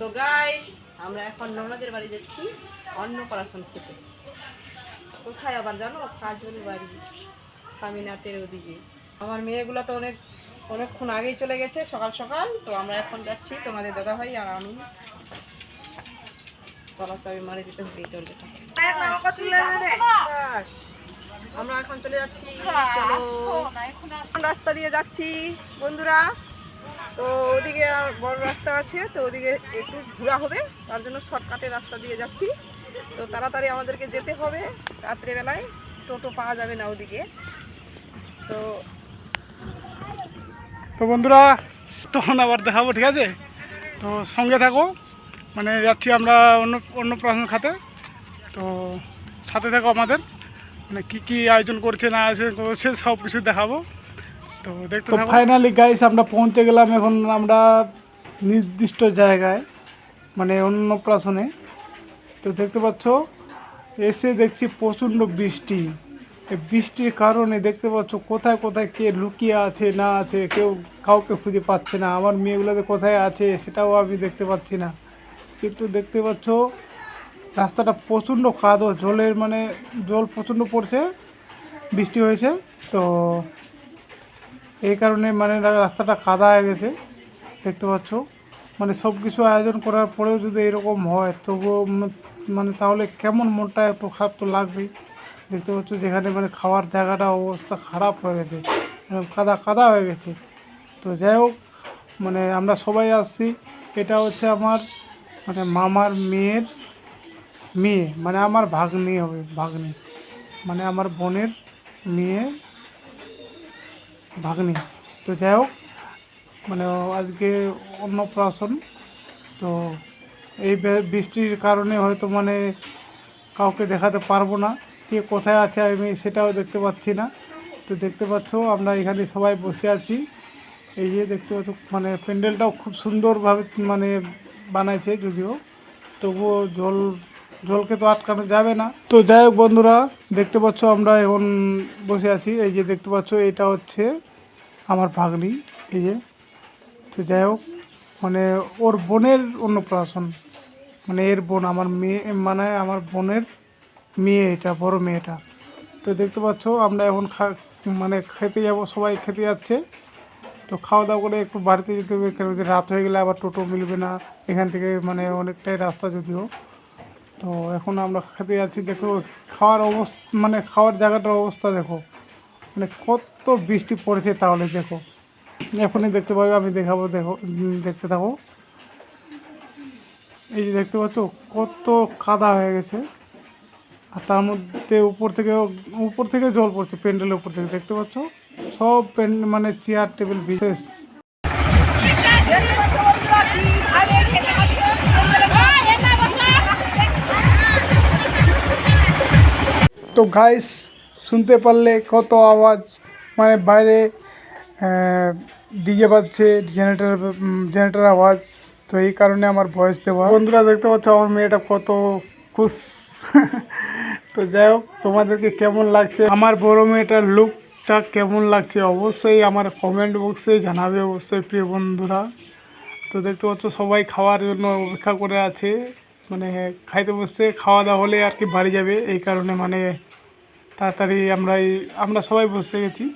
তো গাইস আমরা এখন ননদের বাড়ি যাচ্ছি অন্নপ্রাশন খেতে। কোথায় আবার জানো? কাজল বাড়ি স্বামীনাথের ওদিকে। আমার মেয়েগুলো তো অনেক অনেকক্ষণ আগেই চলে গেছে সকাল সকাল। তো আমরা এখন যাচ্ছি তোমাদের দাদা ভাই আর আমি। তলা চাবি মারি দিতে হবে দরজাটা। আমরা এখন চলে যাচ্ছি রাস্তা দিয়ে যাচ্ছি বন্ধুরা। তো ওদিকে আর বড় রাস্তা আছে, তো ওদিকে একটু ঘোরা হবে, তার জন্য শর্টকাটের রাস্তা দিয়ে যাচ্ছি। তো তাড়াতাড়ি আমাদেরকে যেতে হবে, রাত্রেবেলায় টোটো পাওয়া যাবে না ওদিকে। তো তো বন্ধুরা, তখন আবার দেখাবো, ঠিক আছে? তো সঙ্গে থাকো মানে যাচ্ছি আমরা অন্য অন্য প্রশ্ন খাতে। তো সাথে থাকো আমাদের মানে কী কী আয়োজন করছে, না আয়োজন করছে, সব কিছু দেখাবো। তো দেখতে তো ফাইনালি গাইস আমরা পৌঁছে গেলাম এখন আমরা নির্দিষ্ট জায়গায় মানে অন্নপ্রাশনে তো দেখতে পাচ্ছ এসে দেখছি প্রচণ্ড বৃষ্টি। এই বৃষ্টির কারণে দেখতে পাচ্ছ কোথায় কোথায় কে লুকিয়ে আছে না আছে কেউ কাউকে খুঁজে পাচ্ছে না। আমার মেয়েগুলোতে কোথায় আছে সেটাও আমি দেখতে পাচ্ছি না। কিন্তু দেখতে পাচ্ছ রাস্তাটা প্রচণ্ড কাদো জলের মানে জল প্রচণ্ড পড়ছে বৃষ্টি হয়েছে। তো এই কারণে মানে রাস্তাটা কাদা হয়ে গেছে, দেখতে পাচ্ছ। মানে সব কিছু আয়োজন করার পরেও যদি এরকম হয়, তবুও মানে তাহলে কেমন মনটা একটু খারাপ তো লাগবেই। দেখতে পাচ্ছ যেখানে মানে খাওয়ার জায়গাটা অবস্থা খারাপ হয়ে গেছে কাদা কাদা হয়ে গেছে। তো যাই হোক মানে আমরা সবাই আসছি। এটা হচ্ছে আমার মানে মামার মেয়ের মেয়ে মানে আমার ভাগ্নি হবে, ভাগ্নি। মানে আমার বোনের মেয়ে ভাগ্নি। তো যাই হোক মানে আজকে অন্নপ্রাশন তো এই বৃষ্টির কারণে হয়তো মানে কাউকে দেখাতে পারব না। কে কোথায় আছে আমি সেটাও দেখতে পাচ্ছি না। তো দেখতে পাচ্ছ, আমরা এখানে সবাই বসে আছি। এই যে দেখতে পাচ্ছ মানে প্যান্ডেলটাও খুব সুন্দরভাবে মানে বানাইছে যদিও। তবুও জল, জলকে তো আটকানো যাবে না। তো যাই হোক বন্ধুরা, দেখতে পাচ্ছ আমরা এখন বসে আছি। এই যে দেখতে পাচ্ছ, এটা হচ্ছে আমার ভাগ্নি, এই যে, তো যাই হোক মানে ওর বোনের অন্নপ্রাশন মানে এর বোন, আমার মেয়ে মানে আমার বোনের মেয়ে এটা, বড় মেয়েটা। তো দেখতে পাচ্ছ, আমরা এখন খা মানে খেতে যাব, সবাই খেতে যাচ্ছে। তো খাওয়া দাওয়া করে একটু বাড়িতে যেতে হবে, কেন রাত হয়ে গেলে আবার টোটো মিলবে না, এখান থেকে মানে অনেকটাই রাস্তা যদিও। তো এখন আমরা খেতে যাচ্ছি, দেখো, খাওয়ার অবস্থা মানে খাওয়ার জায়গাটার অবস্থা দেখো। মানে কত বৃষ্টি পড়েছে তাহলে দেখো। এখনই দেখতে পারবে, আমি দেখাবো, দেখো দেখতে থাকো। এই যে দেখতে পাচ্ছ, কত কাদা হয়ে গেছে। আর তার মধ্যে উপর থেকে উপর থেকে জল পড়ছে, প্যান্ডেলের উপর থেকে, দেখতে পাচ্ছ? সব প্যান্ডেল মানে চেয়ার, টেবিল, বিশেষ। তো গাইস শুনতে পারলে কত আওয়াজ মানে বাইরে ডিজে বাজছে জেনারেটার জেনারেটার আওয়াজ। তো এই কারণে আমার ভয়েস দেওয়া। বন্ধুরা দেখতে পাচ্ছ আমার মেয়েটা কত খুশ। তো যাই হোক, তোমাদেরকে কেমন লাগছে? আমার বড় মেয়েটার লুকটা কেমন লাগছে? অবশ্যই আমার কমেন্ট বক্সে জানাবে অবশ্যই, প্রিয় বন্ধুরা। তো দেখতে পাচ্ছ, সবাই খাওয়ার জন্য অপেক্ষা করে আছে। মানে খাইতে বসছে খাওয়া দাওয়া হলে আর কি বাড়ি যাবে, এই কারণে মানে তাড়াতাড়ি আমরা এই- আমরা সবাই বসে গেছি।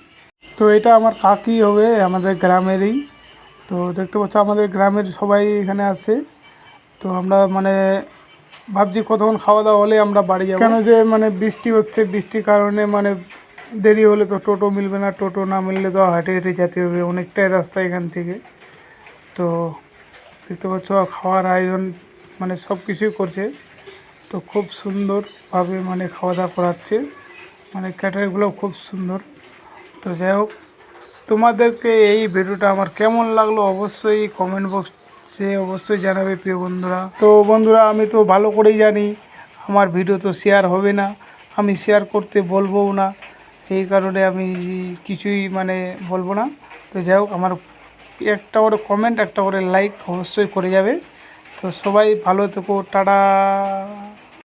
তো এটা আমার কাকি হবে, আমাদের গ্রামেরই। তো দেখতে পাচ্ছ, আমাদের গ্রামের সবাই এখানে আসে তো আমরা মানে ভাবছি কতক্ষণ খাওয়া দাওয়া হলে আমরা বাড়ি যাব। কেন যে মানে বৃষ্টি হচ্ছে, বৃষ্টির কারণে মানে দেরি হলে তো টোটো মিলবে না, টোটো না মিললে তো হেঁটে হেঁটে যেতে হবে অনেকটাই রাস্তা এখান থেকে। তো দেখতে পাচ্ছ, খাওয়ার আয়োজন মানে সব কিছুই করছে। তো খুব সুন্দরভাবে মানে খাওয়া দাওয়া করাচ্ছে। মানে ক্যাটারিগুলো খুব সুন্দর। তো যাই হোক, তোমাদেরকে এই ভিডিওটা আমার কেমন লাগল অবশ্যই কমেন্ট বক্সে অবশ্যই জানাবে প্রিয় বন্ধুরা। তো বন্ধুরা, আমি তো ভালো করেই জানি, আমার ভিডিও তো শেয়ার হবে না, আমি শেয়ার করতে বলবোও না, এই কারণে আমি কিছুই মানে বলব না। তো যাই হোক, আমার একটা করে কমেন্ট একটা করে লাইক অবশ্যই করে যাবে। তো সবাই ভালো থেকো, টাটা।